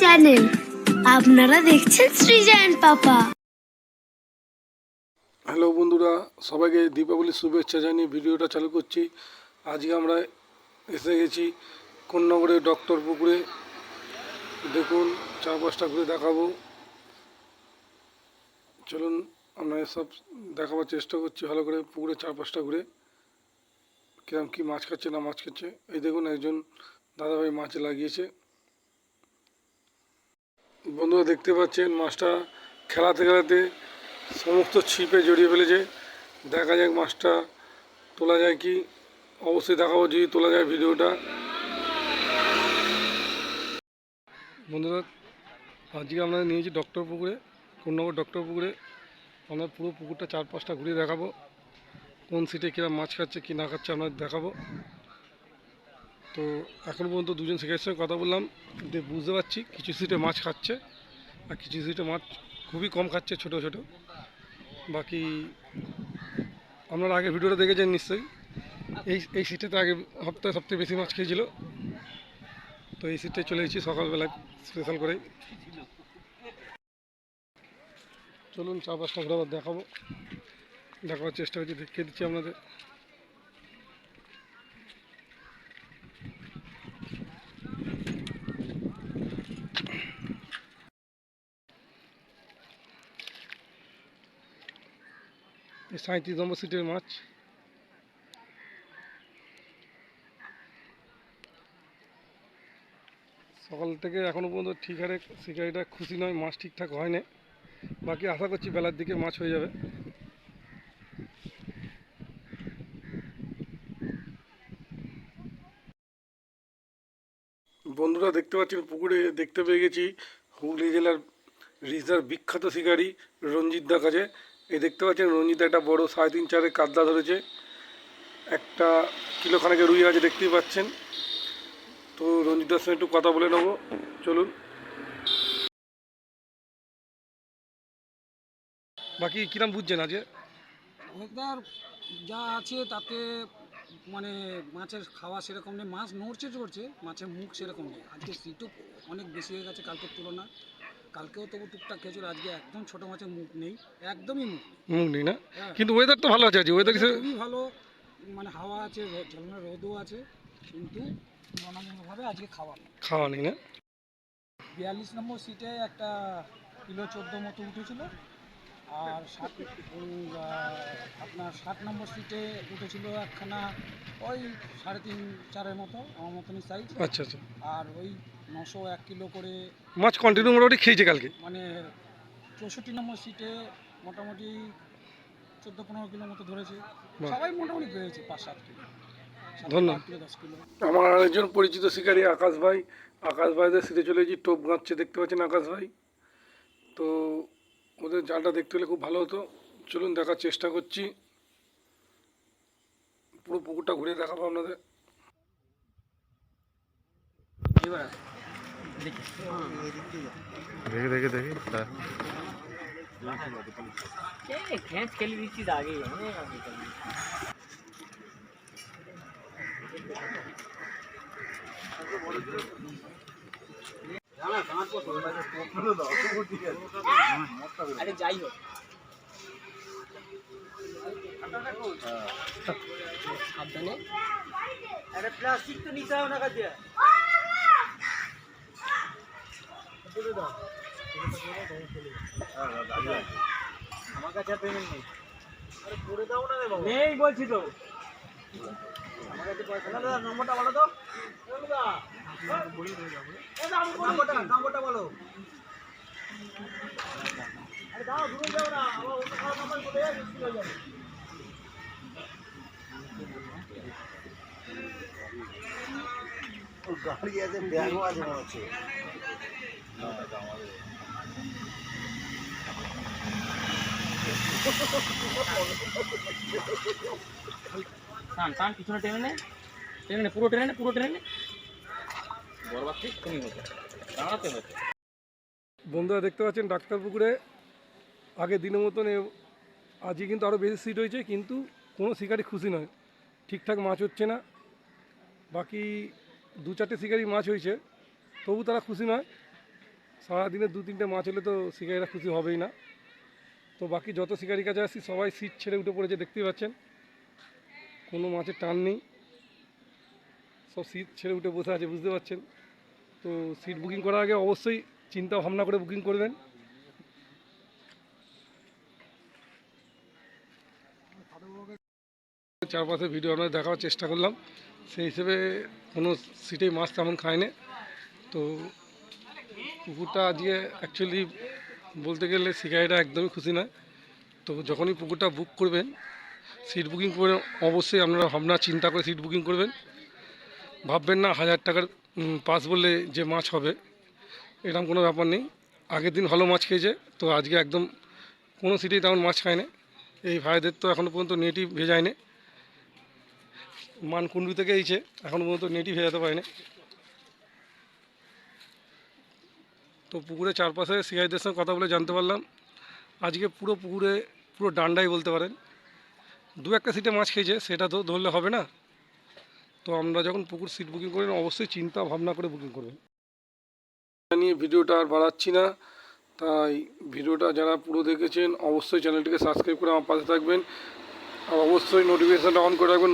Channel আপনারা দেখছেন সৃজন পাপা। Hello বন্ধুরা, সবাইকে দীপাবলির শুভেচ্ছা জানিয়ে ভিডিওটা চালু করছি। আজকে আমরা এসে গেছি কোন্নগরের ডক্টর পুকুরে। দেখুন, চারপাশটা ঘুরে দেখাবো। চলুন, আমরা এসব দেখাবার চেষ্টা করছি ভালো করে পুকুরের চারপাশটা ঘুরে। কিরম কি মাছ খাচ্ছে না মাছ খাচ্ছে। এই দেখুন, একজন দাদাভাই মাছ লাগিয়েছে। বন্ধুরা দেখতে পাচ্ছেন, মাছটা খেলাতে খেলাতে সমস্ত ছিপে জড়িয়ে ফেলেছে। দেখা যাক মাছটা তোলা যায় কি? অবশ্যই দেখাবো যদি তোলা যায় ভিডিওটা। বন্ধুরা, আজকে আমরা নিয়েছি ডক্টর পুকুরে কোন্নগর ডক্টর পুকুরে। আমরা পুরো পুকুরটা চার পাঁচটা ঘুরিয়ে দেখাবো। কোন সিটে কিরম মাছ খাচ্ছে, কি না খাচ্ছে আমরা দেখাবো। তো এখন পর্যন্ত দুজন শিকারের সঙ্গে কথা বললাম, যে বুঝতে পারছি কিছু সিটে মাছ খাচ্ছে আর কিছু সিটে মাছ খুবই কম খাচ্ছে ছোট ছোট। বাকি আপনারা আগে ভিডিওটা দেখেছেন নিশ্চয়ই। এই এই সিটটাতে আগে হপ্তাহে সবথেকে বেশি মাছ খেয়েছিল। তো এই সিটটায় চলে এসেছি সকালবেলায় স্পেশাল করে চলুন চা পাঁচটা আবার দেখাবো। দেখাবার চেষ্টা করছি, দেখিয়ে দিচ্ছি আপনাদের। সাঁত্রিশ নম্বর সিটের মাছ সকাল থেকে এখনও পর্যন্ত ঠিক হারে শিকারিটা খুশি নয় মাছ ঠিকঠাক হয় না বাকি আশা করছি বেলার দিকে মাছ হয়ে যাবে। বন্ধুরা, দেখতে পাচ্ছেন পুকুরে দেখতে পেয়ে গেছি হুগলি জেলার রিজার বিখ্যাত শিকারী রঞ্জিত দা কাছে। এই দেখতে পাচ্ছেন রঞ্জিত একটা বড় সাড়ে তিন চারের কাতলা ধরেছে। একটা কিলোখানেকের রুই আছে দেখতেই পাচ্ছেন। তো রঞ্জিতার সঙ্গে একটু কথা বলে নেব। চলুন। বাকি কিরম বুঝছেন আজকে? ওয়েদার যা আছে তাতে মানে মাছের খাওয়া সেরকম নেই। মাছ নড়ছে চড়ছে মাছের মুখ সেরকম নেই। আজকে সিটও অনেক বেশি হয়ে গেছে কালকের তুলনায়। কালকেও তবু টুকটাক খেয়েছিল আজকে একদম ছোট মাছের মুখ নেই একদমই মুখ। মুখ নেই না? হ্যাঁ। কিন্তু ওয়েদার তো ভালো আছে আজকে ওয়েদার খুবই ভালো মানে হাওয়া আছে রো- রোদও আছে কিন্তু তুলনামূলকভাবে আজকে খাওয়া খাওয়া নেই না? বিয়াল্লিশ নম্বর সিটে একটা কিলো চোদ্দ মতো উঠেছিল আর ষাট আপনার ষাট নম্বর সিটে উঠেছিল একখানা ওই সাড়ে তিন চারের মতো আমার মতনই সাইজ আচ্ছা আচ্ছা। আর ওই নশো এক কিলো করে মাছ কন্টিনিউ মোটামুটি খেয়েছে কালকে? মানে চৌষট্টি নম্বর সিটে মোটামুটি চোদ্দ পনেরো কিলো মতো ধরেছে। সবাই মোটামুটি পেয়েছে পাঁচ সাত কিলো। ধন্যবাদ। আমার আরেকজন পরিচিত শিকারী আকাশ ভাই। আকাশ ভাইদের সিটে চলে গেছি টোপ গাঁচ্ছে দেখতে পাচ্ছেন আকাশ ভাই। তো ওদের জালটা দেখতে হলে খুব ভালো হতো। চলুন দেখার চেষ্টা করছি। পুরো পুকুরটা ঘুরে দেখাবো আপনাদের। দেখে দেখে দেখে তা- खेच खेली हुई चीज आ गई है अभी तक আরে যাই হোক সাবধানে আরে প্লাস্টিক তো নিচে না কাজে আমার কাছে পেমেন্ট নেই। আরে করে দাও না রে বাবা। নেই বলছি তো। আমার কাছে পয়সা না দাদা নম্বরটা বলো তো। নম্বরটা নম্বরটা বলো। আরে দাও দূরে যাও না। আমার অন্য কারও নাম্বার বলে যাবে মুশকিল হয়ে যাবে। টান টান, পিছনে টেনে নে। টেনে নে, পুরো টেনে নে, পুরো টেনে নে। বরবাদ ঠিক দাঁড়াতে বন্ধুরা দেখতে পাচ্ছেন, ডাক্তার পুকুরে আগে দিনের মতন আজকে কিন্তু আরও বেশি সিট হয়েছে, কিন্তু কোনো শিকারি খুশি নয়। ঠিকঠাক মাছ হচ্ছে না। বাকি দু চারটে শিকারি মাছ হয়েছে। তবু তারা খুশি নয়। সারাদিনে দু তিনটে মাছ হলে তো শিকারিরা খুশি হবেই না। তো বাকি যত শিকারির কাছে আসছি, সবাই সিট ছেড়ে উঠে পড়েছে, দেখতেই পাচ্ছেন। কোনো মাছের টান নেই। সব সিট ছেড়ে উঠে বসে আছে, বুঝতে পারছেন? তো সিট বুকিং করার আগে অবশ্যই চিন্তা ভাবনা করে বুকিং করবেন। চারপাশে ভিডিও আপনাদের দেখার চেষ্টা করলাম। সেই হিসেবে কোনো সিটে মাছ তেমন খায় না তো পুকুরটা আজকে অ্যাকচুয়ালি বলতে গেলে শিকারিটা একদমই খুশি নয়। তো যখনই পুকুরটা বুক করবেন সিট বুকিং করে অবশ্যই আপনারা ভাবনা চিন্তা করে সিট বুকিং করবেন। ভাববেন না হাজার টাকার পাস বললে যে মাছ হবে, এরকম কোনো ব্যাপার নেই। আগের দিন ভালো মাছ খেয়েছে, তো আজকে একদম কোনো সিটেই তেমন মাছ খায় না এই ভাইদের তো এখনও পর্যন্ত নেটই ভেজায় না মানকুণ্ডু থেকে এইছে এখনও পর্যন্ত নেটই ভেজাতে পারেনি। তো পুকুরের চারপাশে সিআইদের সঙ্গে কথা বলে জানতে পারলাম। আজকে পুরো পুকুরে, পুরো ডান্ডাই বলতে পারেন। দু একটা সিটে মাছ খেয়েছে, সেটা তো ধরলে হবে না? তো আমরা যখন পুকুর সিট বুকিং করি, অবশ্যই চিন্তা ভাবনা করে বুকিং করবেন নিয়ে ভিডিওটা আর বাড়াচ্ছি না, তাই ভিডিওটা যারা পুরো দেখেছেন, অবশ্যই চ্যানেলটিকে সাবস্ক্রাইব করে আমার পাশে থাকবেন। আর অবশ্যই নোটিফিকেশানটা অন করে রাখবেন